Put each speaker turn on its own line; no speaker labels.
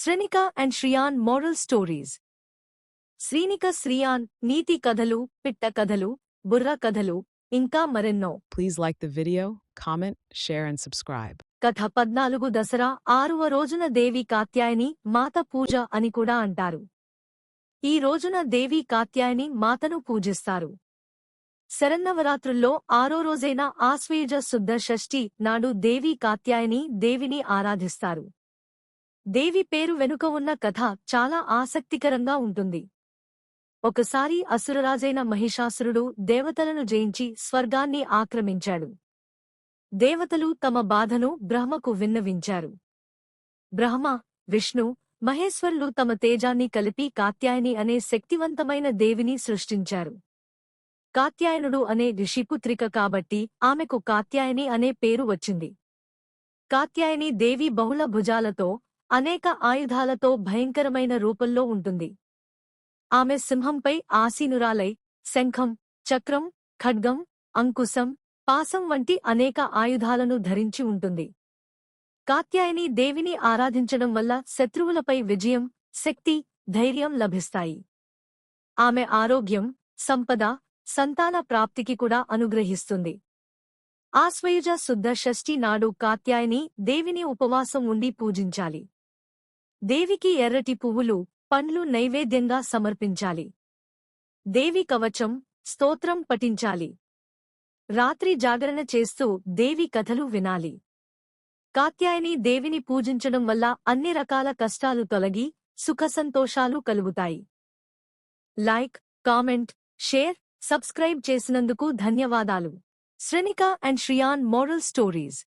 Srinika and Shriyan moral stories. Srinika Shriyan నీతి కథలు పిట్ట కథలు బుర్ర కథలు ఇంకా మరెన్నో.
Please like the video, comment, share, and subscribe.
కథ పద్నాలుగు దసరా ఆరువ రోజున దేవి కాత్యాయని మాత పూజ అని కూడా అంటారు. ఈ రోజున దేవి కాత్యాయని మాతను పూజిస్తారు. శరన్నవరాత్రుల్లో ఆరో రోజైన ఆశ్వయుజ శుద్ధ షష్ఠి నాడు దేవి కాత్యాయని దేవిని ఆరాధిస్తారు. దేవి పేరు వెనుక ఉన్న కథ చాలా ఆసక్తికరంగా ఉంటుంది. ఒకసారి అసురరాజైన మహిషాసురుడు దేవతలను జయించి స్వర్గాన్ని ఆక్రమించాడు. దేవతలు తమ బాధను బ్రహ్మకు విన్నవించారు. బ్రహ్మ విష్ణు మహేశ్వరులు తమ తేజాన్ని కలిపి కాత్యాయని అనే శక్తివంతమైన దేవిని సృష్టించారు. కాత్యాయనుడు అనే ఋషిపుత్రిక కాబట్టి ఆమెకు కాత్యాయని అనే పేరు వచ్చింది. కాత్యాయని దేవి బహుళ భుజాలతో అనేక ఆయుధాలతో భయంకరమైన రూపంలో ఉంటుంది. ఆమె సింహంపై ఆసీనురాలై శంఖం చక్రం ఖడ్గం అంకుశం పాసం వంటి అనేక ఆయుధాలను ధరించి ఉంటుంది. కాత్యాయని దేవిని ఆరాధించడం వల్ల శత్రువులపై విజయం శక్తి ధైర్యం లభిస్తాయి. ఆమె ఆరోగ్యం సంపద సంతాన ప్రాప్తికి కూడా అనుగ్రహిస్తుంది. ఆశ్వయుజ శుద్ధ షష్ఠి నాడు కాత్యాయని దేవిని ఉపవాసం ఉండి పూజించాలి. దేవికి ఎర్రటి పువ్వులు పండ్లు నైవేద్యంగా సమర్పించాలి. దేవి కవచం స్తోత్రం పఠించాలి. రాత్రి జాగరణ చేస్తూ దేవి కథలు వినాలి. కాత్యాయని దేవిని పూజించడం వల్ల అన్ని రకాల కష్టాలు తొలగి సుఖసంతోషాలు కలుగుతాయి. లైక్ కామెంట్ షేర్ సబ్స్క్రైబ్ చేసినందుకు ధన్యవాదాలు. Srinika and Shriyan moral stories.